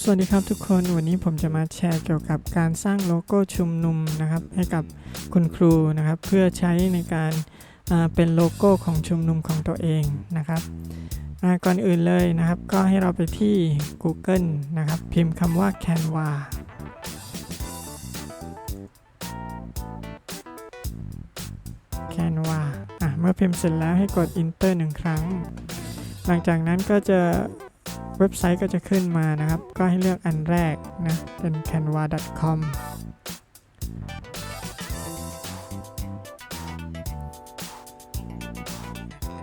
สวัสดีครับทุกคนวันนี้ผมจะมาแชร์เกี่ยวกับการสร้างโลโก้ชุมนุมนะครับ ให้กับคุณครูนะครับ เพื่อใช้ในการเป็นโลโก้ของชุมนุมของตัวเองนะครับก่อนอื่นเลยนะครับ ก็ให้เราไปที่ Google นะครับ พิมพ์คำว่า Canva Canva อะเมื่อพิมพ์เสร็จแล้วให้กด Enter หนึ่งครั้ง หลังจากนั้นก็จะ เว็บไซต์ก็จะขึ้นมานะครับ ก็ให้เลือกอันแรกนะเป็น canva.com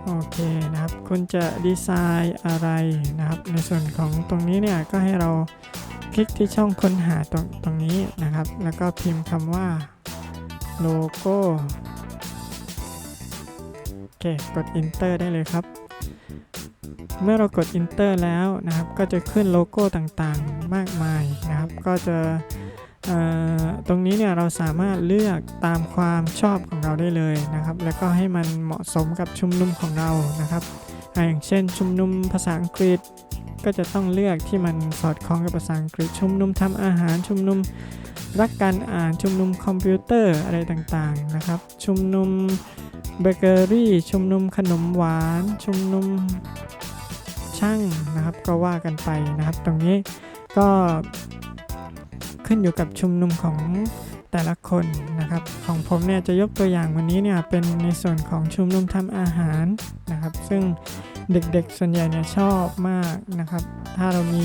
โอเคนะครับ คุณจะดีไซน์อะไรนะครับ ในส่วนของตรงนี้เนี่ยก็ให้เราคลิกที่ช่องค้นหาตรงตรงนี้นะครับ แล้วก็พิมพ์คำว่าโลโก้ โอเค กด enter ได้เลยครับ เมื่อเรากด Enter แล้วนะครับ ก็จะขึ้นโลโก้ต่างๆ มากมายนะครับ ก็จะตรงนี้เนี่ยเราสามารถเลือกตามความชอบของเราได้เลยนะครับ แล้วก็ให้มันเหมาะสมกับชุมนุมของเรานะครับอ่าอย่างเช่นชุมนุมภาษาอังกฤษ ก็จะต้องเลือกที่มันสอดคล้องกับภาษาอังกฤษ ชุมนุมทำอาหาร ชุมนุมรักการอ่าน ชุมนุมคอมพิวเตอร์อะไรต่างๆนะครับ ชุมนุม เบเกอรี่ชุมนุมขนมหวาน ชุมนุมช่างนะครับ ก็ว่ากันไปนะครับ ตรงนี้ก็ขึ้นอยู่กับชุมนุมของแต่ละคนนะครับ ของผมเนี่ยจะยกตัวอย่างวันนี้เนี่ยเป็นในส่วนของชุมนุมทำอาหารนะครับ ซึ่งเด็กๆส่วนใหญ่เนี่ยชอบมากนะครับ ถ้าเรามี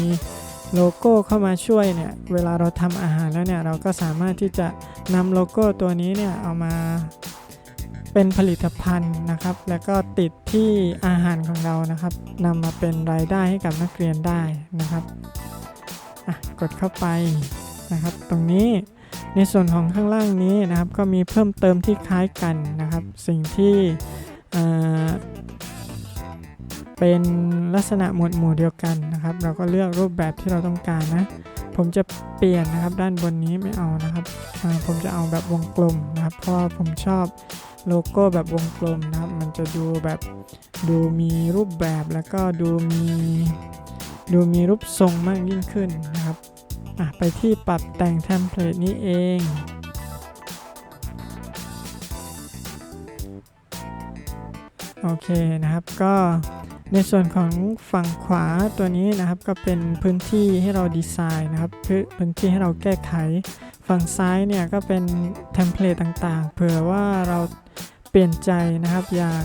โลโก้เข้ามาช่วยเนี่ย เวลาเราทำอาหารแล้วเนี่ย เราก็สามารถที่จะนำโลโก้ตัวนี้เนี่ยเอามา เป็นผลิตภัณฑ์นะครับ แล้วก็ติดที่อาหารของเรานะครับนำมาเป็นรายได้ให้กับนักเรียนได้นะครับอะกดเข้าไปนะครับ ตรงนี้ในส่วนของข้างล่างนี้นะครับ ก็มีเพิ่มเติมที่คล้ายกันนะครับ สิ่งที่เอ่อเป็นลักษณะหมวดหมู่เดียวกันนะครับ เราก็เลือกรูปแบบที่เราต้องการนะ ผมจะเปลี่ยนนะครับด้านบนนี้ไม่เอานะครับอ่าผมจะเอาแบบวงกลมนะครับ เพราะผมชอบ โลโก้แบบวงกลมนะครับ มันจะดูแบบดูมีรูปแบบแล้วก็ดูมีดูมีรูปทรงมากยิ่งขึ้นนะครับอะไปที่ปรับแต่งเทมเพลตนี้เองโอเคนะครับก็ในส่วนของฝั่งขวาตัวนี้นะครับก็เป็นพื้นที่ให้เราดีไซน์นะครับพื้นพื้นที่ให้เราแก้ไข ฝั่งซ้ายเนี่ยก็เป็นเทมเพลตต่างๆ เผื่อว่าเรา ปลี่ยนใจนะครับ อยาก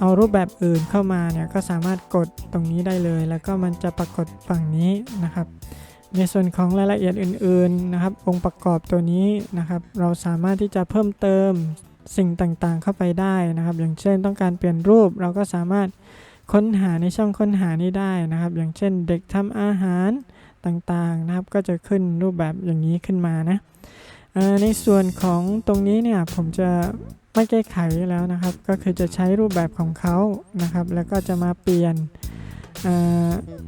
เอารูปแบบอื่นเข้ามาเนี่ยก็สามารถกดตรงนี้ได้เลย แล้วก็มันจะปรากฏฝั่งนี้นะครับ ในส่วนของรายละเอียดอื่นๆนะครับ องค์ประกอบตัวนี้นะครับ เราสามารถที่จะเพิ่มเติมสิ่งต่างๆเข้าไปได้นะครับ อย่างเช่นต้องการเปลี่ยนรูปเราก็สามารถค้นหาในช่องค้นหานี้ได้นะครับ อย่างเช่นเด็กทำอาหารต่างๆนะครับ ก็จะขึ้นรูปแบบอย่างนี้ขึ้นมานะในส่วนของตรงนี้เนี่ยผมจะ ไม่แก้ไขแล้วนะครับ ก็คือจะใช้รูปแบบของเขานะครับ แล้วก็จะมาเปลี่ยน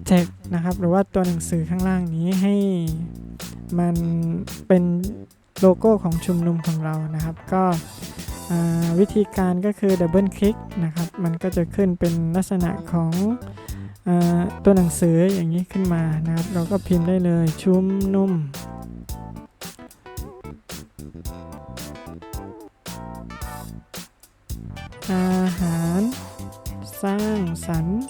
เทคนะครับ หรือว่าตัวหนังสือข้างล่างนี้ให้มันเป็นโลโก้ของชุมนุมของเรานะครับ ก็วิธีการก็คือดับเบิลคลิกนะครับ มันก็จะขึ้นเป็นลักษณะของอตัวหนังสืออย่างนี้ขึ้นมานะครับ เราก็พิมพ์ได้เลยชุมนุม อาหาร สร้างสรรค์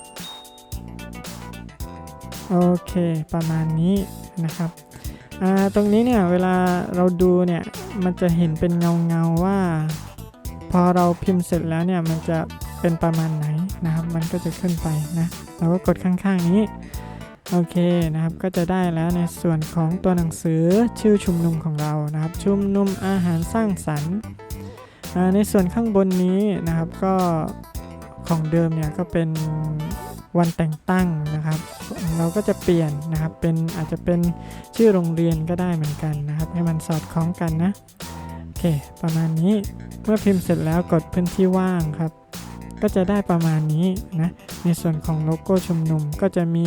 โอเค ประมาณนี้นะครับตรงนี้เนี่ยเวลาเราดูเนี่ยมันจะเห็นเป็นเงาเงาๆว่า พอเราพิมพ์เสร็จแล้วเนี่ยมันจะเป็นประมาณไหนนะครับ มันก็จะขึ้นไปนะเราก็กดข้างๆนี้โอเคนะครับก็จะได้แล้วในส่วนของตัวหนังสือชื่อชุมนุมของเรานะครับ ชุมนุมอาหารสร้างสรรค์ ในส่วนข้างบนนี้นะครับก็ของเดิมเนี่ยก็เป็นวันแต่งตั้งนะครับ เราก็จะเปลี่ยนนะครับเป็นอาจจะเป็นชื่อโรงเรียนก็ได้เหมือนกันนะครับ ให้มันสอดคล้องกันนะโอเคประมาณนี้เมื่อพิมพ์เสร็จแล้วกดพื้นที่ว่างครับ ก็จะได้ประมาณนี้นะในส่วนของโลโก้ชุมนุมก็จะมี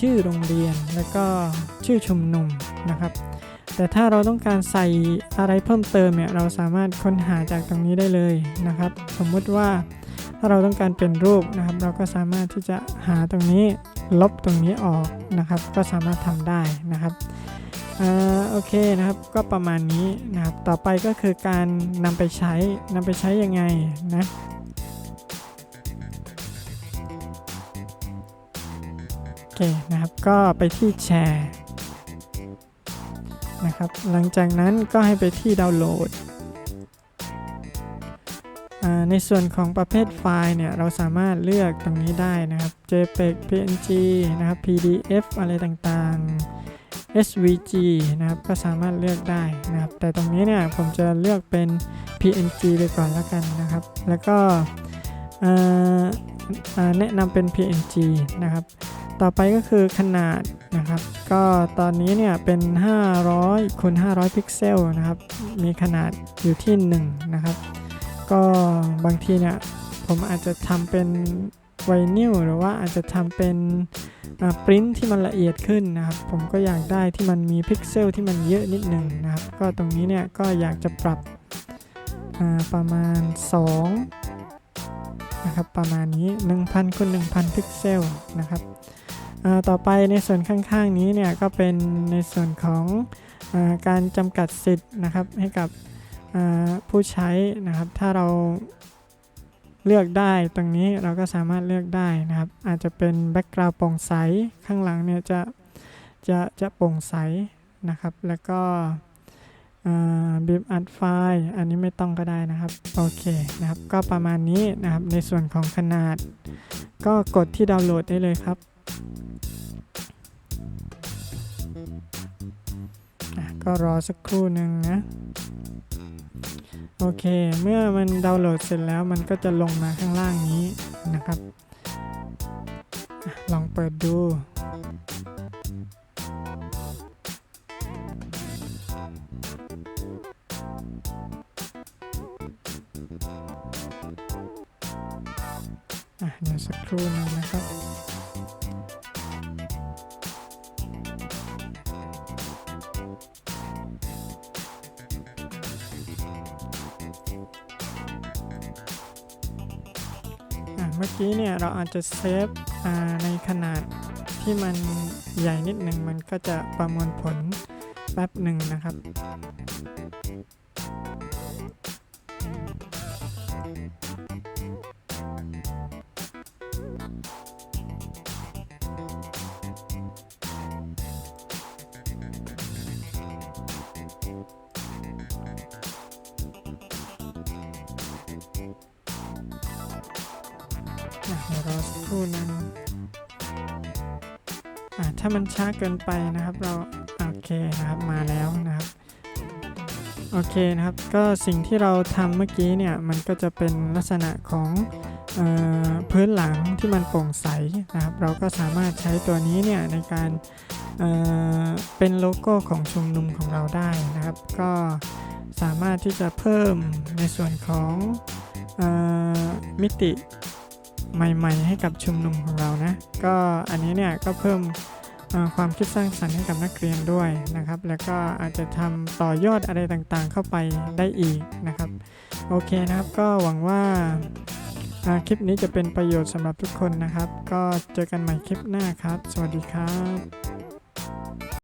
ชื่อโรงเรียนแล้วก็ชื่อชุมนุมนะครับ แต่ถ้าเราต้องการใส่อะไรเพิ่มเติมเนี่ยเราสามารถค้นหาจากตรงนี้ได้เลยนะครับ สมมุติว่าถ้าเราต้องการเป็นรูปนะครับ เราก็สามารถที่จะหาตรงนี้ลบตรงนี้ออกนะครับ ก็สามารถทำได้นะครับอ่าโอเคนะครับก็ประมาณนี้นะครับ ต่อไปก็คือการนำไปใช้นำไปใช้ยังไงนะโอเคนะครับก็ไปที่แชร์ นะครับ หลังจากนั้นก็ให้ไปที่ดาวน์โหลด ในส่วนของประเภทไฟล์เนี่ย เราสามารถเลือกตรงนี้ได้นะครับ JPEG PNG นะครับ PDF อะไรต่างๆ SVG นะครับ ก็สามารถเลือกได้นะครับ แต่ตรงนี้เนี่ย ผมจะเลือกเป็น PNG ไปก่อนแล้วกันนะครับ แล้วก็แนะนำเป็น PNG นะครับ ต่อไปก็คือขนาดนะครับ ก็ตอนนี้เนี่ยเป็น 500คูณ500 พิกเซลนะครับ มีขนาดอยู่ที่ 1 นะครับ ก็บางทีเนี่ยผมอาจจะทำเป็นไวนิลหรือว่าอาจจะทำเป็นปริ้นที่มันละเอียดขึ้นนะครับ ผมก็อยากได้ที่มันมีพิกเซลที่มันเยอะนิดหนึ่งนะครับ ก็ตรงนี้เนี่ยก็อยากจะปรับประมาณ 2 นะครับ ประมาณนี้ 1000คูณ1000 พิกเซลนะครับ ต่อไปในส่วนข้างๆนี้เนี่ยก็เป็นในส่วนของอการจำกัดสิทธิ์นะครับให้กับผู้ใช้นะครับ ถ้าเราเลือกได้ตรงนี้เราก็สามารถเลือกได้นะครับ อาจจะเป็นแบ็กกราวด์โปร่งใสข้างหลังเนี่ยจะจะจะโปร่งใสนะครับ แล้วก็บีบอัดไฟล์อันนี้ไม่ต้องก็ได้นะครับ โอเคนะครับ ก็ประมาณนี้นะครับในส่วนของขนาด ก็กดที่ดาวน์โหลดได้เลยครับ ก็รอสักครู่หนึ่งนะ โอเค เมื่อมันดาวน์โหลดเสร็จแล้วมันก็จะลงมาข้างล่างนี้นะครับอะลองเปิดดูอะเดี๋ยวสักครู่หนึงนะครับ เมื่อกี้เนี่ยเราอาจจะเซฟในขนาดที่มันใหญ่นิดหนึ่งมันก็จะประมวลผลแป๊บหนึ่งนะครับ อะเรอสักครู่นึงอะถ้ามันช้าเกินไปนะครับ เราโอเคนะครับมาแล้วนะครับโอเคนะครับ ก็สิ่งที่เราทำเมื่อกี้เนี่ย มันก็จะเป็นลักษณะของออพื้นหลังที่มันโปร่งใสนะครับ เราก็สามารถใช้ตัวนี้เนี่ยในการเเป็นโลโก้ของชุมนุมของเราได้นะครับ ก็สามารถที่จะเพิ่มในส่วนของออมิติ ใหม่ๆ ให้กับชุมนุมของเรานะ ก็อันนี้เนี่ยก็เพิ่มความคิดสร้างสรรค์ให้กับนักเรียนด้วยนะครับ แล้วก็อาจจะทำต่อยอดอะไรต่างๆ เข้าไปได้อีกนะครับ โอเคนะครับ ก็หวังว่าคลิปนี้จะเป็นประโยชน์สำหรับทุกคนนะครับ ก็เจอกันใหม่คลิปหน้าครับ สวัสดีครับ